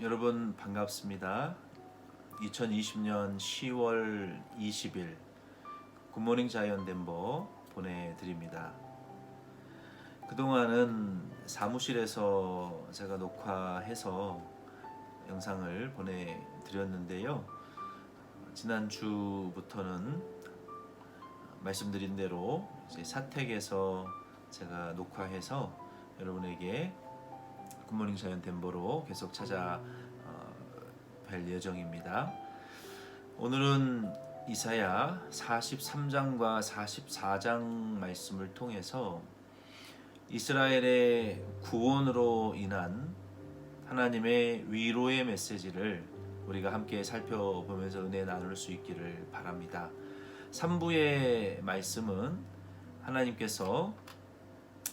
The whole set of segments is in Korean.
여러분 반갑습니다. 2020년 10월 20일 굿모닝 자이언 덴버 보내드립니다. 그동안은 사무실에서 제가 녹화해서 영상을 보내드렸는데요. 지난주부터는 말씀드린 대로 사택에서 제가 녹화해서 여러분에게 굿모닝 자이언 덴버로 계속 찾아 어, 뵐 예정입니다. 오늘은 이사야 43장과 44장 말씀을 통해서 이스라엘의 구원으로 인한 하나님의 위로의 메시지를 우리가 함께 살펴보면서 은혜 나눌 수 있기를 바랍니다. 3부의 말씀은 하나님께서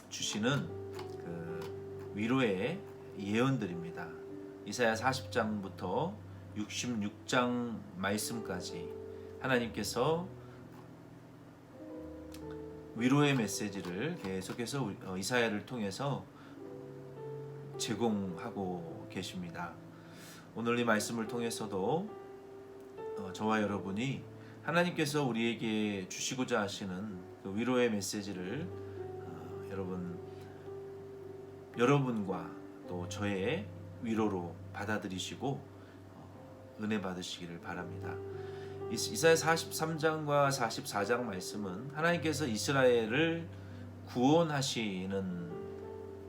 주시는 그 위로의 예언들입니다. 이사야 40장부터 66장 말씀까지 하나님께서 위로의 메시지를 계속해서 어, 이사야를 통해서 제공하고 계십니다. 오늘 이 말씀을 통해서도 어, 저와 여러분이 하나님께서 우리에게 주시고자 하시는 그 위로의 메시지를 어, 여러분 여러분과 또 저의 위로로 받아들이시고 어, 은혜 받으시기를 바랍니다. 이- 이사야 43장과 44장 말씀은 하나님께서 이스라엘을 구원하시는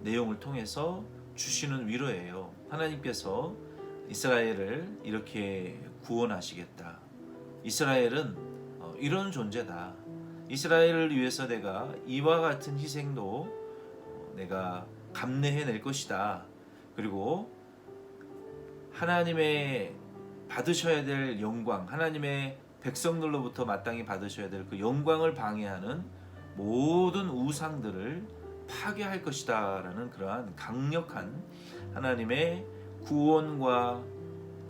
내용을 통해서 주시는 위로예요. 하나님께서 이스라엘을 이렇게 구원하시겠다. 이스라엘은 어, 이런 존재다. 이스라엘을 위해서 내가 이와 같은 희생도 어, 내가 감내해낼 것이다. 그리고 하나님의 받으셔야 될 영광, 하나님의 백성들로부터 마땅히 받으셔야 될 그 영광을 방해하는 모든 우상들을 파괴할 것이다라는 그러한 강력한 하나님의 구원과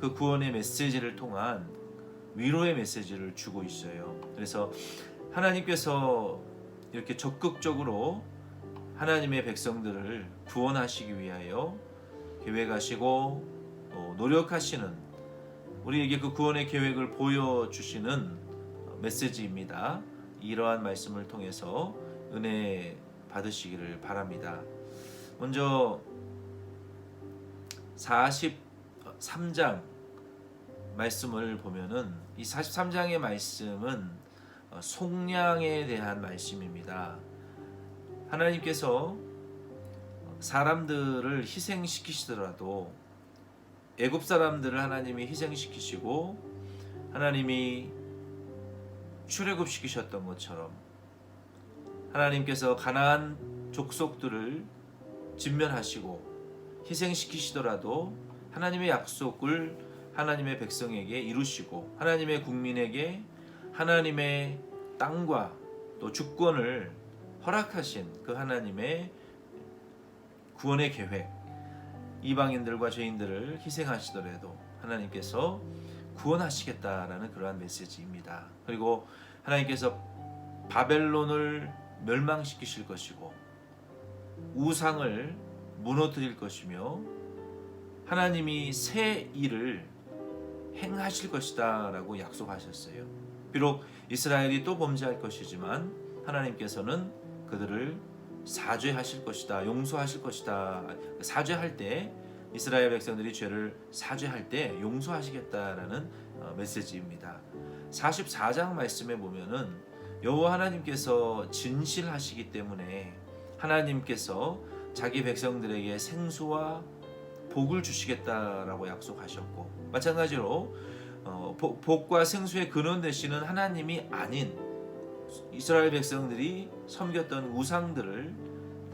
그 구원의 메시지를 통한 위로의 메시지를 주고 있어요. 그래서 하나님께서 이렇게 적극적으로 하나님의 백성들을 구원하시기 위하여 계획하시고 또 노력하시는 우리에게 그 구원의 계획을 보여주시는 메시지입니다. 이러한 말씀을 통해서 은혜 받으시기를 바랍니다. 먼저 43장 말씀을 보면은 이 43장의 말씀은 어, 속량에 대한 말씀입니다. 하나님께서 사람들을 희생시키시더라도 애굽 사람들을 하나님이 희생시키시고 하나님이 출애굽 시키셨던 것처럼 하나님께서 가나안 족속들을 진멸하시고 희생시키시더라도 하나님의 약속을 하나님의 백성에게 이루시고 하나님의 국민에게 하나님의 땅과 또 주권을 허락하신 그 하나님의 구원의 계획 이방인들과 죄인들을 희생하시더라도 하나님께서 구원하시겠다라는 그러한 메시지입니다. 그리고 하나님께서 바벨론을 멸망시키실 것이고 우상을 무너뜨릴 것이며 하나님이 새 일을 행하실 것이다라고 약속하셨어요. 비록 이스라엘이 또 범죄할 것이지만 하나님께서는 그들을 사죄하실 것이다, 용서하실 것이다. 사죄할 때 이스라엘 백성들이 죄를 사죄할 때 용서하시겠다라는 어, 메시지입니다. 44장 말씀에 보면은 여호와 하나님께서 진실하시기 때문에 하나님께서 자기 백성들에게 생수와 복을 주시겠다라고 약속하셨고 마찬가지로 어, 복- 복과 생수의 근원 되시는 하나님이 아닌 이스라엘 백성들이 섬겼던 우상들을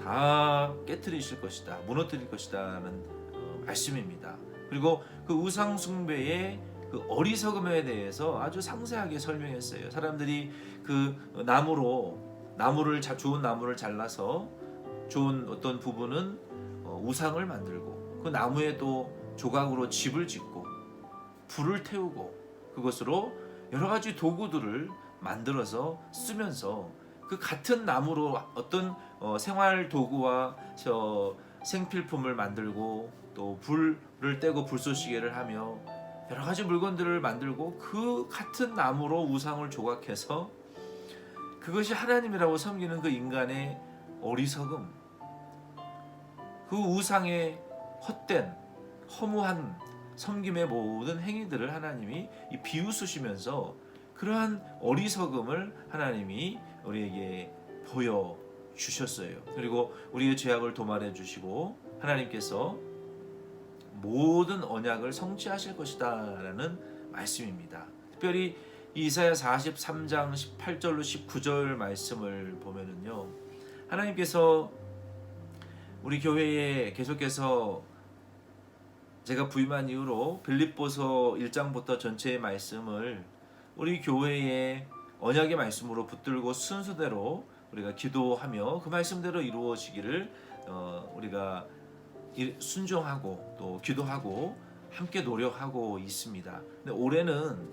다 깨뜨리실 것이다, 무너뜨릴 것이다는 어, 말씀입니다. 그리고 그 우상 숭배의 그 어리석음에 대해서 아주 상세하게 설명했어요. 사람들이 그 나무로 나무를 자- 좋은 나무를 잘라서 좋은 어떤 부분은 어, 우상을 만들고 그 나무에 또 조각으로 집을 짓고 불을 태우고 그것으로 여러 가지 도구들을 만들어서 쓰면서 그 같은 나무로 어떤 어, 생활 도구와 저 생필품을 만들고 또 불을 떼고 불쏘시개를 하며 여러 가지 물건들을 만들고 그 같은 나무로 우상을 조각해서 그것이 하나님이라고 섬기는 그 인간의 어리석음 그 우상의 헛된 허무한 섬김의 모든 행위들을 하나님이 이 비웃으시면서 그러한 어리석음을 하나님이 우리에게 보여 주셨어요. 그리고 우리의 죄악을 도말해 주시고 하나님께서 모든 언약을 성취하실 것이다라는 말씀입니다. 특별히 이사야 43장 18절로 19절 말씀을 보면은요. 하나님께서 우리 교회에 계속해서 제가 부임한 이후로 빌립보서 1장부터 전체의 말씀을 우리 교회의 언약의 말씀으로 붙들고 순서대로 우리가 기도하며 그 말씀대로 이루어지기를 어, 우리가 일- 순종하고 또 기도하고 함께 노력하고 있습니다. 근데 올해는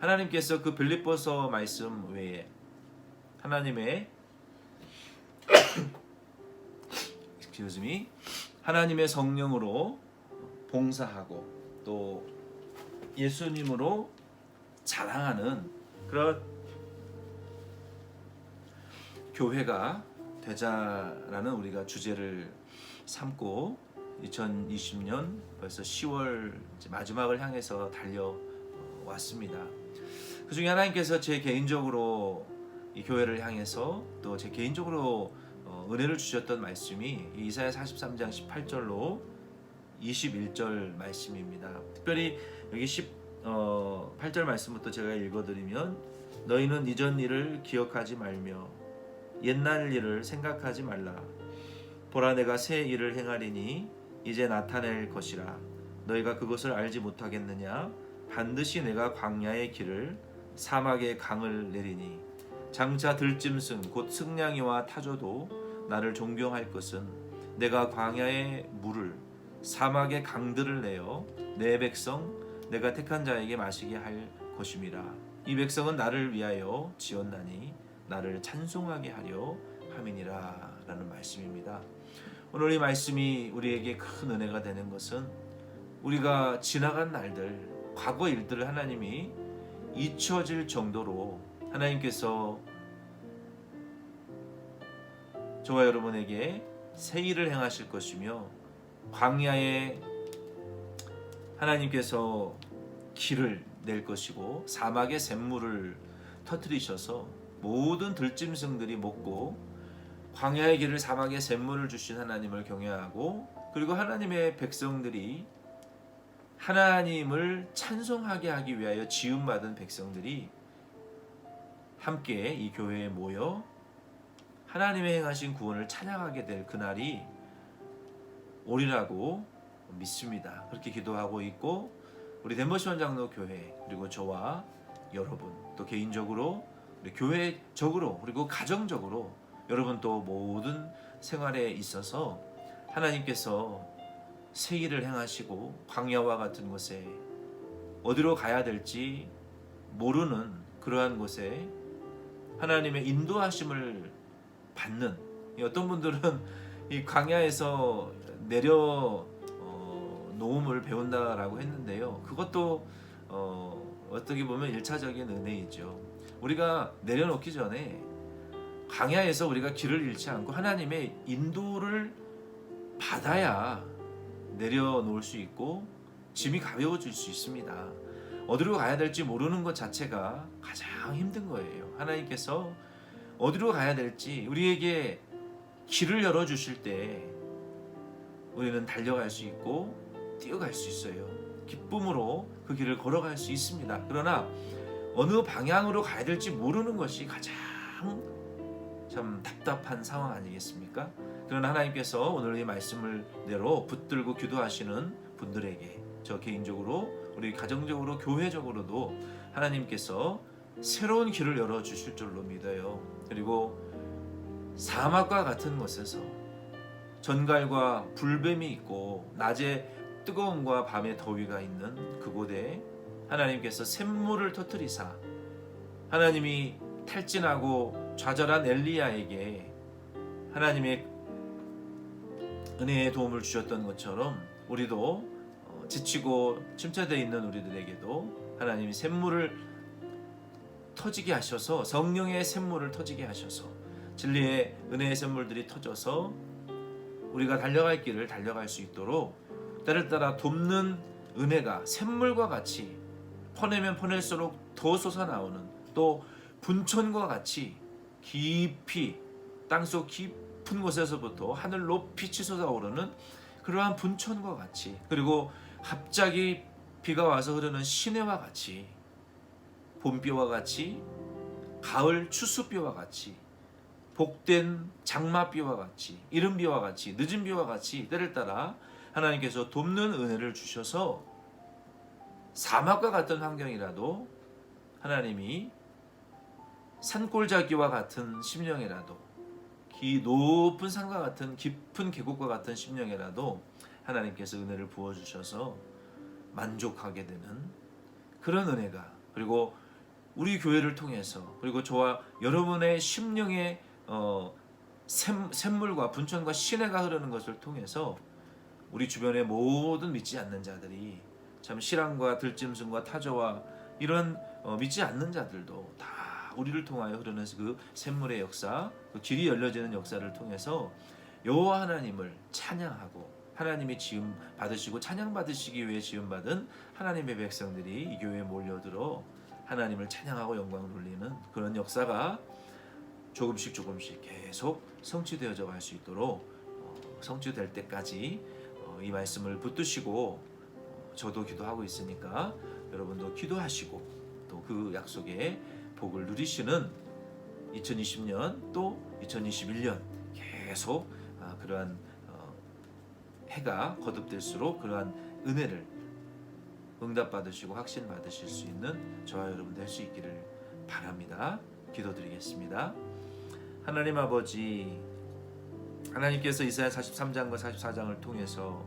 하나님께서 그 빌립보서 말씀 외에 하나님의 me 하나님의 성령으로 봉사하고 또 예수님으로 자랑하는 그런 교회가 되자라는 우리가 주제를 삼고 2020년 벌써 10월 이제 마지막을 향해서 달려 왔습니다. 그 중에 하나님께서 제 개인적으로 이 교회를 향해서 또 제 개인적으로 어, 은혜를 주셨던 말씀이 이 이사야 43장 18절로 21절 말씀입니다. 특별히 여기 10, 어, 8절 말씀부터 제가 읽어드리면 너희는 이전 일을 기억하지 말며 옛날 일을 생각하지 말라. 보라 내가 새 일을 행하리니 이제 나타낼 것이라. 너희가 그것을 알지 못하겠느냐? 반드시 내가 광야의 길을 사막의 강을 내리니 장차 들짐승 곧 승냥이와 타조도 나를 존경할 것은 내가 광야의 물을 사막의 강들을 내어 내 백성 내가 택한 자에게 마시게 할 것임이라 이 백성은 나를 위하여 지었나니 나를 찬송하게 하려 함이니라 라는 말씀입니다. 오늘 이 말씀이 우리에게 큰 은혜가 되는 것은 우리가 지나간 날들 과거 일들을 하나님이 잊혀질 정도로 하나님께서 저와 여러분에게 새 일을 행하실 것이며 광야에 하나님께서 길을 낼 것이고 사막에 샘물을 터뜨리셔서 모든 들짐승들이 먹고 광야의 길을 사막에 샘물을 주신 하나님을 경외하고 그리고 하나님의 백성들이 하나님을 찬송하게 하기 위하여 지음 받은 백성들이 함께 이 교회에 모여 하나님의 행하신 구원을 찬양하게 될 그날이 오리라고 믿습니다. 그렇게 기도하고 있고 우리 덴버시원 장로 교회 그리고 저와 여러분 또 개인적으로 우리 교회적으로 그리고 가정적으로 여러분 또 모든 생활에 있어서 하나님께서 새 일을 행하시고 광야와 같은 곳에 어디로 가야 될지 모르는 그러한 곳에 하나님의 인도하심을 받는 이 어떤 분들은 이 광야에서 내려 어, 노음을 배운다라고 했는데요. 그것도 어, 어떻게 보면 일차적인 은혜이죠. 우리가 내려놓기 전에 광야에서 우리가 길을 잃지 않고 하나님의 인도를 받아야 내려놓을 수 있고 짐이 가벼워질 수 있습니다. 어디로 가야 될지 모르는 것 자체가 가장 힘든 거예요. 하나님께서 어디로 가야 될지 우리에게 길을 열어 주실 때 우리는 달려갈 수 있고 뛰어갈 수 있어요. 기쁨으로 그 길을 걸어갈 수 있습니다. 그러나 어느 방향으로 가야 될지 모르는 것이 가장 참 답답한 상황 아니겠습니까? 그러나 하나님께서 오늘 이 말씀을 대로 붙들고 기도하시는 분들에게 저 개인적으로 우리 가정적으로 교회적으로도 하나님께서 새로운 길을 열어 주실 줄로 믿어요. 그리고 사막과 같은 곳에서 전갈과 불뱀이 있고 낮에 뜨거움과 밤에 더위가 있는 그곳에 하나님께서 샘물을 터뜨리사 하나님이 탈진하고 좌절한 엘리야에게 하나님의 은혜의 도움을 주셨던 것처럼 우리도 어, 지치고 침체되어 있는 우리들에게도 하나님이 샘물을 터지게 하셔서 성령의 샘물을 터지게 하셔서 진리의 은혜의 샘물들이 터져서 우리가 달려갈 길을 달려갈 수 있도록 때를 따라 돕는 은혜가 샘물과 같이 퍼내면 퍼낼수록 더 솟아나오는 또 분천과 같이 깊이 땅속 깊은 곳에서부터 하늘 높이 치솟아 오르는 그러한 분천과 같이 그리고 갑자기 비가 와서 흐르는 시내와 같이 봄비와 같이 가을 추수비와 같이 복된 장마비와 같이 이른비와 같이 늦은 비와 같이 때를 따라 하나님께서 돕는 은혜를 주셔서 사막과 같은 환경이라도 하나님이 산골짜기와 같은 심령이라도 기 높은 산과 같은 깊은 계곡과 같은 심령이라도 하나님께서 은혜를 부어 주셔서 만족하게 되는 그런 은혜가 그리고 우리 교회를 통해서 그리고 저와 여러분의 심령의 어, 샘, 샘물과 분천과 신뢰가 흐르는 것을 통해서 우리 주변의 모든 믿지 않는 자들이 참 실랑과 들짐승과 타조와 이런 어, 믿지 않는 자들도 다 우리를 통하여 흐르는 그 샘물의 역사, 그 길이 열려지는 역사를 통해서 여호와 하나님을 찬양하고 하나님이 지음 받으시고 찬양 받으시기 위해 지음 받은 하나님의 백성들이 이 교회에 몰려들어 하나님을 찬양하고 영광을 돌리는 그런 역사가 조금씩 조금씩 계속 성취되어져 갈 수 있도록 어, 성취될 때까지 어, 이 말씀을 붙드시고 어, 저도 기도하고 있으니까 여러분도 기도하시고 또 그 약속의 복을 누리시는 2020년 또 2021년 계속 아, 그러한 어, 해가 거듭될수록 그러한 은혜를 응답 받으시고 확신 받으실 수 있는 저와 여러분 될 수 있기를 바랍니다. 기도드리겠습니다. 하나님 아버지 하나님께서 이사야 43장과 44장을 통해서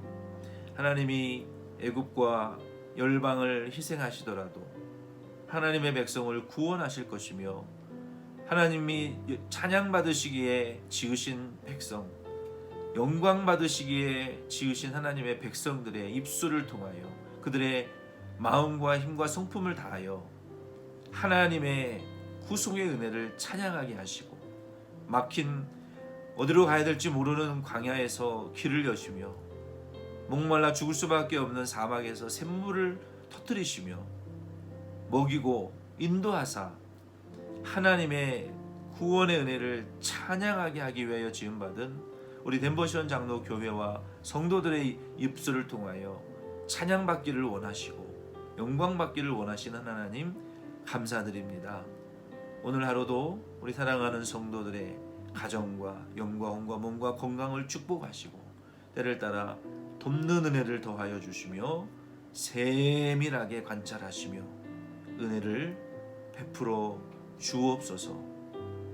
하나님이 애굽과 열방을 희생하시더라도 하나님의 백성을 구원하실 것이며 하나님이 찬양 받으시기에 지으신 백성 영광 받으시기에 지으신 하나님의 백성들의 입술을 통하여 그들의 마음과 힘과 성품을 다하여 하나님의 구속의 은혜를 찬양하게 하시고 막힌 어디로 가야 될지 모르는 광야에서 길을 여시며 목말라 죽을 수밖에 없는 사막에서 샘물을 터뜨리시며 먹이고 인도하사 하나님의 구원의 은혜를 찬양하게 하기 위하여 지음 받은 우리 덴버시온 장로 교회와 성도들의 입술을 통하여 찬양 받기를 원하시고 영광 받기를 원하시는 하나님 감사드립니다. 오늘 하루도 우리 사랑하는 성도들의 가정과 영과 혼과 몸과 건강을 축복하시고 때를 따라 돕는 은혜를 더하여 주시며 세밀하게 관찰하시며 은혜를 베풀어 주옵소서.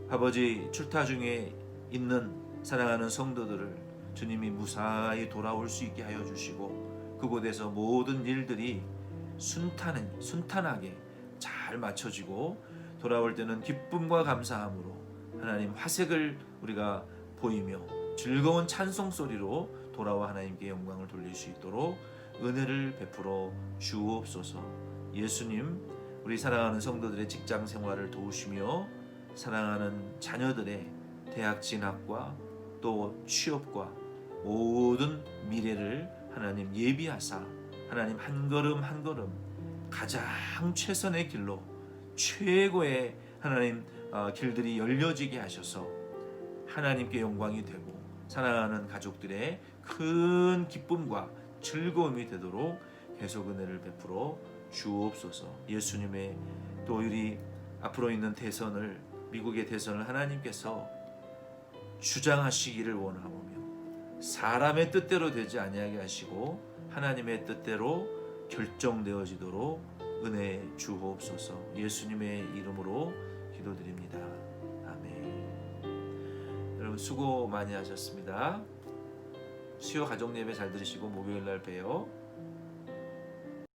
아버지 출타 중에 있는 사랑하는 성도들을 주님이 무사히 돌아올 수 있게 하여 주시고 그곳에서 모든 일들이 순탄 순탄하게 잘 맞춰지고 돌아올 때는 기쁨과 감사함으로 하나님 화색을 우리가 보이며 즐거운 찬송 소리로 돌아와 하나님께 영광을 돌릴 수 있도록 은혜를 베풀어 주옵소서. 예수님, 우리 사랑하는 성도들의 직장 생활을 도우시며 사랑하는 자녀들의 대학 진학과 또 취업과 모든 미래를 하나님 예비하사 하나님 한 걸음 한 걸음 가장 최선의 길로 최고의 하나님 어, 길들이 열려지게 하셔서 하나님께 영광이 되고 사랑하는 가족들의 큰 기쁨과 즐거움이 되도록 계속 은혜를 베풀어 주옵소서. 예수님의 또 우리 앞으로 있는 대선을 미국의 대선을 하나님께서 주장하시기를 원하오며 사람의 뜻대로 되지 아니하게 하시고 하나님의 뜻대로 결정되어지도록 은혜 주옵소서. 예수님의 이름으로 기도드립니다. 아멘. 여러분 수고 많이 하셨습니다. 수요 가족 예배 잘 들으시고 목요일 날 봬요.